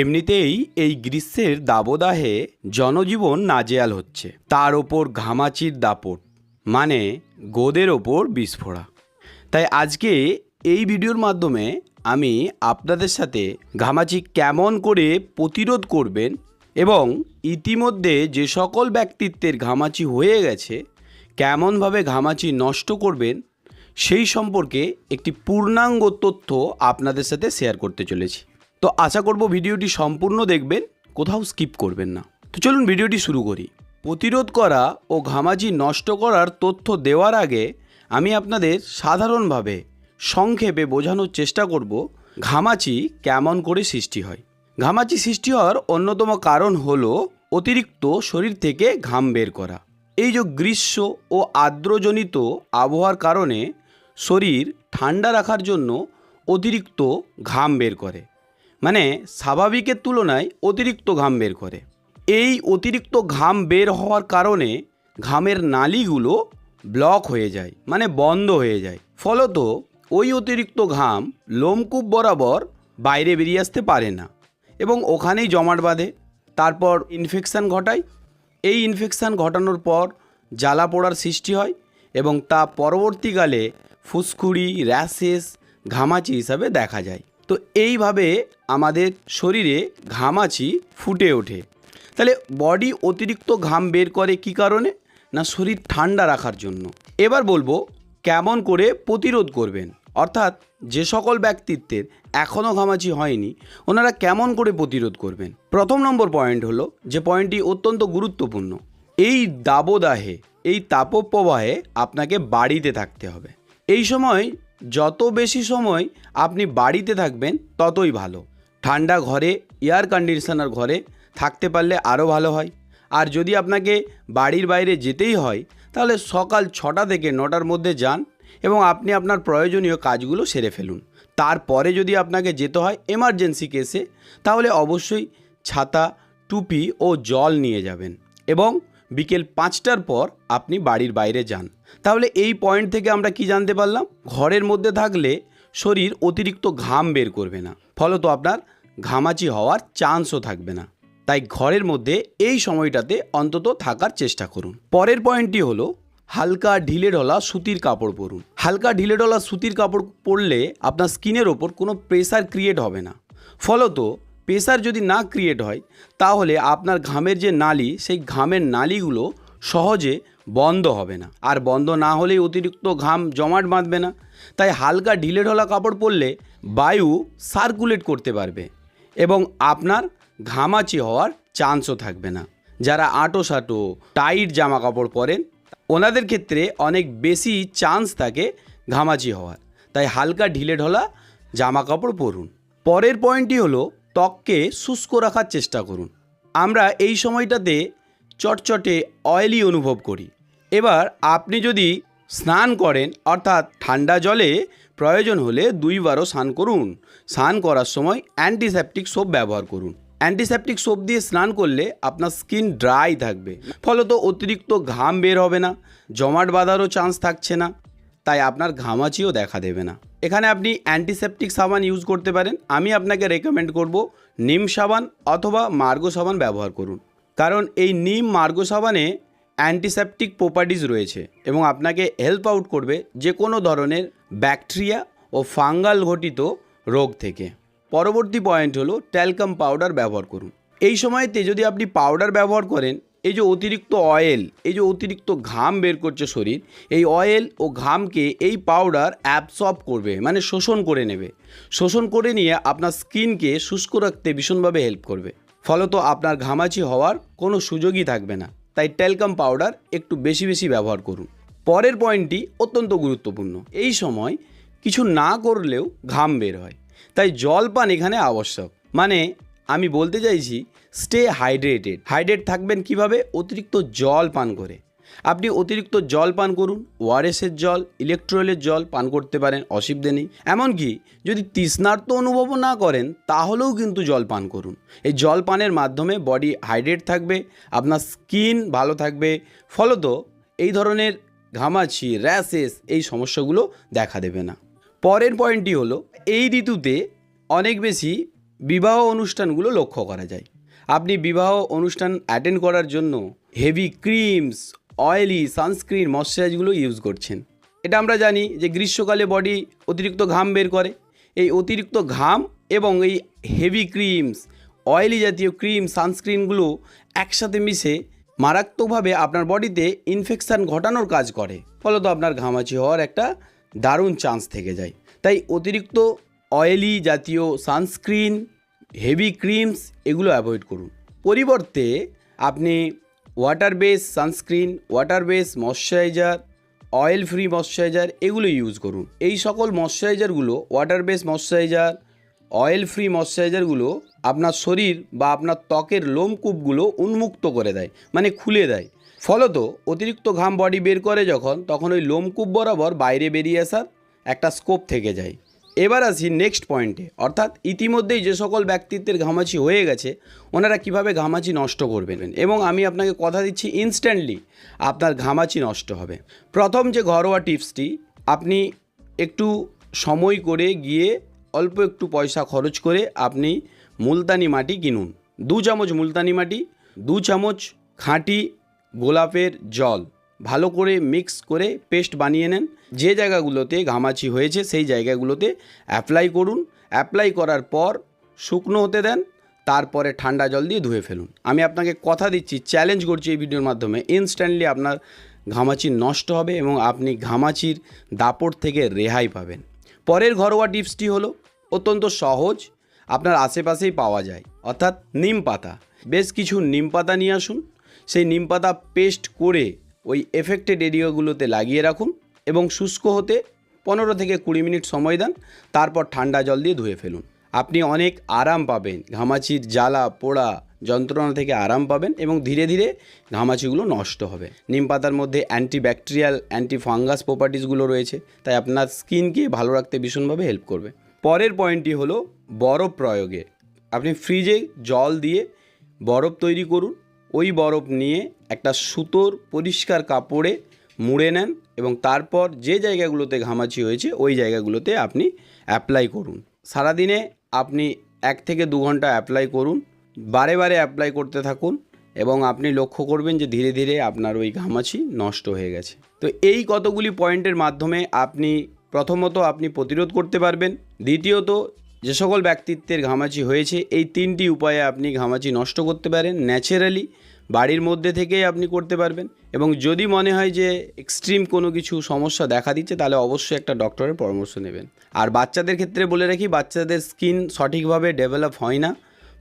এমনিতেই এই গ্রীষ্মের দাবদাহে জনজীবন নাজেয়াল হচ্ছে। তার ওপর ঘামাচির দাপট মানে গোদের ওপর বিস্ফোরা। তাই আজকে এই ভিডিওর মাধ্যমে আমি আপনাদের সাথে ঘামাচি কেমন করে প্রতিরোধ করবেন এবং ইতিমধ্যে যে সকল ব্যক্তিত্বের ঘামাচি হয়ে গেছে, কেমনভাবে ঘামাচি নষ্ট করবেন, সেই সম্পর্কে একটি পূর্ণাঙ্গ তথ্য আপনাদের সাথে শেয়ার করতে চলেছি। তো আশা করব ভিডিওটি সম্পূর্ণ দেখবেন, কোথাও স্কিপ করবেন না। তো চলুন ভিডিওটি শুরু করি। প্রতিরোধ করা ও ঘামাচি নষ্ট করার তথ্য দেওয়ার আগে আমি আপনাদের সাধারণভাবে সংক্ষেপে বোঝানোর চেষ্টা করব ঘামাচি কেমন করে সৃষ্টি হয়। ঘামাচি সৃষ্টি হওয়ার অন্যতম কারণ হলো অতিরিক্ত শরীর থেকে ঘাম বের করা। এই যে গ্রীষ্ম ও আর্দ্রজনিত আবহাওয়ার কারণে শরীর ঠান্ডা রাখার জন্য অতিরিক্ত ঘাম বের করে। মানে স্বাভাবিকের তুলনায় অতিরিক্ত ঘাম বের করে। এই অতিরিক্ত ঘাম বের হওয়ার কারণে ঘামের নালিগুলো ব্লক হয়ে যায় মানে বন্ধ হয়ে যায়। ফলত ওই অতিরিক্ত ঘাম লোমকূপ বরাবর বাইরে বেরিয়ে আসতে পারে না এবং ওখানেই জমাট বাঁধে, তারপর ইনফেকশান ঘটায়। এই ইনফেকশান ঘটানোর পর জ্বালা পোড়ার সৃষ্টি হয় এবং তা পরবর্তীকালে ফুসকুড়ি র্যাশেস ঘামাচি হিসাবে দেখা যায়। তো এইভাবে আমাদের শরীরে ঘামাচি ফুটে ওঠে। তাহলে বডি অতিরিক্ত ঘাম বের করে কি কারণে? না শরীর ঠান্ডা রাখার জন্য। এবার বলব কেমন করে প্রতিরোধ করবেন। অর্থাৎ যে সকল ব্যক্তিত্বের এখনও ঘামাচি হয়নি, ওনারা কেমন করে প্রতিরোধ করবেন? প্রথম নম্বর পয়েন্ট হলো যে পয়েন্টটি অত্যন্ত গুরুত্বপূর্ণ। এই দাবদাহে, এই তাপপ্রবাহে আপনাকে বাড়িতে থাকতে হবে। এই সময় যত বেশি সময় আপনি বাড়িতে থাকবেন, ততই ভালো। ঠান্ডা ঘরে এয়ার কন্ডিশনার ঘরে থাকতে পারলে আরও ভালো হয়। আর যদি আপনাকে বাড়ির বাইরে যেতেই হয়, তাহলে সকাল ছটা থেকে নটার মধ্যে যান এবং আপনি আপনার প্রয়োজনীয় কাজগুলো সেরে ফেলুন। তারপরে যদি আপনাকে যেতে হয় এমার্জেন্সি কেসে তাহলে অবশ্যই ছাতা, টুপি ও জল নিয়ে যাবেন এবং বিকেল পাঁচটার পর আপনি বাড়ির বাইরে যান। তাহলে এই পয়েন্ট থেকে আমরা কি জানতে পারলাম? ঘরের মধ্যে থাকলে শরীর অতিরিক্ত ঘাম বের করবে না। ফলত আপনার ঘামাচি হওয়ার চান্সও থাকবে না। তাই ঘরের মধ্যে এই সময়টাতে অন্তত থাকার চেষ্টা করুন। পরের পয়েন্টটি হলো হালকা ঢিলে ঢলা সুতির কাপড় পরুন। হালকা ঢিলে ঢলা সুতির কাপড় পরলে আপনার স্কিনের ওপর কোনো প্রেসার ক্রিয়েট হবে না। ফলত প্রেসার যদি না ক্রিয়েট হয়, তাহলে আপনার ঘামের যে নালি, সেই ঘামের নালিগুলো সহজে বন্ধ হবে না। আর বন্ধ না হলেই অতিরিক্ত ঘাম জমাট বাঁধবে না। তাই হালকা ঢিলে ঢলা কাপড় পরলে বায়ু সার্কুলেট করতে পারবে এবং আপনার ঘামাচি হওয়ার চান্সও থাকবে না। যারা আঁটো সাঁটো টাইট জামা কাপড় পরেন, ওনাদের ক্ষেত্রে অনেক বেশি চান্স থাকে ঘামাচি হওয়ার। তাই হালকা ঢিলে ঢলা জামা কাপড় পরুন। পরের পয়েন্টটি হলো ত্বককে শুষ্ক রাখার চেষ্টা করুন। আমরা এই সময়টাতে চটচটে অয়েলি অনুভব করি। এবার আপনি যদি স্নান করেন, অর্থাৎ ঠান্ডা জলে প্রয়োজন হলে দুইবারও স্নান করুন। স্নান করার সময় অ্যান্টিসেপটিক সোপ ব্যবহার করুন। অ্যান্টিসেপটিক সোপ দিয়ে স্নান করলে আপনার স্কিন ড্রাই থাকবে। ফলত অতিরিক্ত ঘাম বের হবে না, জমাট বাঁধারও চান্স থাকছে না, তাই আপনার ঘামাচিও দেখা দেবে না। এখানে আপনি অ্যান্টিসেপটিক সাবান ইউজ করতে পারেন। আমি আপনাকে রেকমেন্ড করব নিম সাবান অথবা মার্গো সাবান ব্যবহার করুন। কারণ এই নিম মার্গো সাবানে অ্যান্টিসেপটিক প্রপার্টিজ রয়েছে এবং আপনাকে হেল্প আউট করবে যে কোনো ধরনের ব্যাকটেরিয়া ও ফাঙ্গাল ঘটিত রোগ থেকে। পরবর্তী পয়েন্ট হলো ট্যালকাম পাউডার ব্যবহার করুন। এই সময়তে যদি আপনি পাউডার ব্যবহার করেন এই যে অতিরিক্ত অয়েল এই যে অতিরিক্ত ঘাম বের করছে শরীর, এই অয়েল ও ঘামকে এই পাউডার অ্যাবসর্ব করবে মানে শোষণ করে নেবে। শোষণ করে নিয়ে আপনার স্কিনকে শুষ্ক রাখতে ভীষণভাবে হেল্প করবে। ফলত আপনার ঘামাচি হওয়ার কোনো সুযোগই থাকবে না। তাই ট্যালকাম পাউডার একটু বেশি বেশি ব্যবহার করুন। পরের পয়েন্টটি অত্যন্ত গুরুত্বপূর্ণ। এই সময় কিছু না করলেও ঘাম বের হয়। তাই জল পান এখানে আবশ্যক। মানে আমি বলতে চাইছি স্টে হাইড্রেটেড হাইড্রেট থাকবেন কীভাবে? অতিরিক্ত জল পান করে। আপনি অতিরিক্ত জল পান করুন ওআরএসের জল ইলেকট্রোলের জল পান করতে পারেন, অসুবিধে নেই। এমনকি যদি তৃষ্ণার্ত অনুভব না করেন, তাহলেও কিন্তু জল পান করুন। এই জল পানের মাধ্যমে বডি হাইড্রেট থাকবে, আপনার স্কিন ভালো থাকবে। ফলত এই ধরনের ঘামাচি র্যাশেস এই সমস্যাগুলো দেখা দেবে না। পরের পয়েন্টটি হলো, এই ঋতুতে অনেক বেশি বিবাহ অনুষ্ঠানগুলো লক্ষ্য করা যায়। আপনি বিবাহ অনুষ্ঠান অ্যাটেন্ড করার জন্য হেভি ক্রিমস অয়েলি সানস্ক্রিন ময়শ্চারাইজগুলো ইউজ করছেন। এটা আমরা জানি যে গ্রীষ্মকালে বডি অতিরিক্ত ঘাম বের করে। এই অতিরিক্ত ঘাম এবং এই হেভি ক্রিমস অয়েলি জাতীয় ক্রিম সানস্ক্রিনগুলো একসাথে মিশে মারাত্মকভাবে আপনার বডিতে ইনফেকশান ঘটানোর কাজ করে। ফলত আপনার ঘামাচি হওয়ার একটা দারুণ চান্স থেকে যায়। তাই অতিরিক্ত অয়েলি জাতীয় সানস্ক্রিন হেভি ক্রিমস এগুলো অ্যাভয়েড করুন। পরিবর্তে আপনি water base sunscreen water base moisturiser oil free moisturiser এগুলো ইউজ করুন। এই সকল ময়শ্চারাইজারগুলো water base moisturiser oil free ময়শ্চারাইজারগুলো আপনার শরীর বা আপনার ত্বকের লোমকূপগুলো উন্মুক্ত করে দেয় মানে খুলে দেয়। ফলত অতিরিক্ত ঘাম বডি বের করে যখন, তখন ওই লোমকূপ বরাবর বাইরে বেরিয়ে আসার একটা স্কোপ থেকে যায়। এবার আসি নেক্সট পয়েন্টে অর্থাৎ ইতিমধ্যেই যে সকল ব্যক্তিত্বের ঘামাচি হয়ে গেছে, ওনারা কীভাবে ঘামাচি নষ্ট করবেন? এবং আমি আপনাকে কথা দিচ্ছি ইনস্ট্যান্টলি আপনার ঘামাচি নষ্ট হবে। প্রথম যে ঘরোয়া টিপসটি, আপনি একটু সময় করে গিয়ে অল্প একটু পয়সা খরচ করে আপনি মুলতানি মাটি কিনুন। দু চামচ মুলতানি মাটি, দু চামচ খাঁটি গোলাপের জল। ভালো করে মিক্স করে পেস্ট বানিয়ে নেন। যে জায়গাগুলোতে ঘামাচি হয়েছে, সেই জায়গাগুলোতে অ্যাপ্লাই করুন। অ্যাপ্লাই করার পর শুকনো হতে দেন, তারপরে ঠান্ডা জল দিয়ে ধুয়ে ফেলুন। আমি আপনাকে কথা দিচ্ছি চ্যালেঞ্জ করছি এই ভিডিওর মাধ্যমে। ইনস্ট্যান্টলি আপনার ঘামাচি নষ্ট হবে এবং আপনি ঘামাচির দাপট থেকে রেহাই পাবেন। পরের ঘরোয়া টিপসটি হলো, অত্যন্ত সহজ, আপনার আশেপাশেই পাওয়া যায়, অর্থাৎ নিম পাতা। বেশ কিছু নিম পাতা নিয়ে আসুন। সেই নিম পাতা পেস্ট করে ওই এফেক্টেড এরিয়াগুলোতে লাগিয়ে রাখুন এবং শুষ্ক হতে পনেরো থেকে কুড়ি মিনিট সময় দেন, তারপর ঠান্ডা জল দিয়ে ধুয়ে ফেলুন। আপনি অনেক আরাম পাবেন, ঘামাচির জ্বালা, পোড়া যন্ত্রণা থেকে আরাম পাবেন এবং ধীরে ধীরে ঘামাচিগুলো নষ্ট হবে। নিম পাতার মধ্যে অ্যান্টিব্যাকটেরিয়াল অ্যান্টি ফাঙ্গাস প্রপার্টিসগুলো রয়েছে, তাই আপনার স্কিনকে ভালো রাখতে ভীষণভাবে হেল্প করবে। পরের পয়েন্টটি হলো বরফ প্রয়োগে। আপনি ফ্রিজে জল দিয়ে বরফ তৈরি করুন, ওই বরফ নিয়ে একটা সুতোর পরিষ্কার কাপড়ে মুড়ে নেন এবং তারপর যে জায়গাগুলোতে ঘামাচি হয়েছে, ওই জায়গাগুলোতে আপনি অ্যাপ্লাই করুন। সারাদিনে আপনি এক থেকে দু ঘণ্টা অ্যাপ্লাই করুন। বারে বারে অ্যাপ্লাই করতে থাকুন এবং আপনি লক্ষ্য করবেন যে ধীরে ধীরে আপনার ওই ঘামাচি নষ্ট হয়ে গেছে। তো এই কতগুলি পয়েন্টের মাধ্যমে আপনি প্রথমত আপনি প্রতিরোধ করতে পারবেন, দ্বিতীয়ত যে সকল ব্যক্তিত্বের ঘামাচি হয়েছে, এই তিনটি উপায়ে আপনি ঘামাচি নষ্ট করতে পারেন। ন্যাচারালি বাড়ির মধ্যে থেকেই আপনি করতে পারবেন। এবং যদি মনে হয় যে এক্সট্রিম কোনো কিছু সমস্যা দেখা দিচ্ছে, তাহলে অবশ্যই একটা ডক্টরের পরামর্শ নেবেন। আর বাচ্চাদের ক্ষেত্রে বলে রাখি, বাচ্চাদের স্কিন সঠিকভাবে ডেভেলপ হয় না।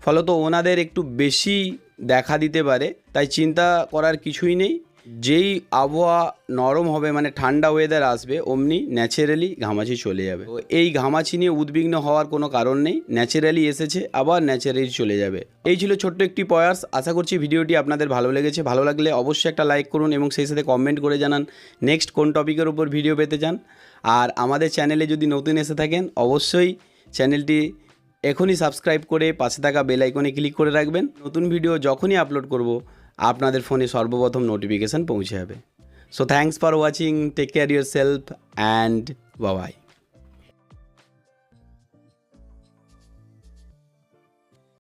ফলত ওনাদের একটু বেশি দেখা দিতে পারে। তাই চিন্তা করার কিছুই নেই। যেই আবহাওয়া নরম হবে মানে ঠান্ডা ওয়েদার আসবে, অমনি ন্যাচারালি ঘামাচি চলে যাবে। তো এই ঘামাচি নিয়ে উদ্বিগ্ন হওয়ার কোনো কারণ নেই ন্যাচারালি এসেছে, আবার ন্যাচারালি চলে যাবে। এই ছিল ছোট্ট একটি প্রয়াস, আশা করছি ভিডিওটি আপনাদের ভালো লেগেছে। ভালো লাগলে অবশ্যই একটা লাইক করুন এবং সেই সাথে কমেন্ট করে জানান নেক্সট কোন টপিকের উপর ভিডিও পেতে চান। আর আমাদের চ্যানেলে যদি নতুন এসে থাকেন, অবশ্যই চ্যানেলটি এখনই সাবস্ক্রাইব করে পাশে থাকা বেল আইকনে ক্লিক করে রাখবেন। নতুন ভিডিও যখনই আপলোড করব আপনাদের ফোনে সর্বপ্রথম নোটিফিকেশান পৌঁছে যাবে। So thanks for watching take care yourself and Babai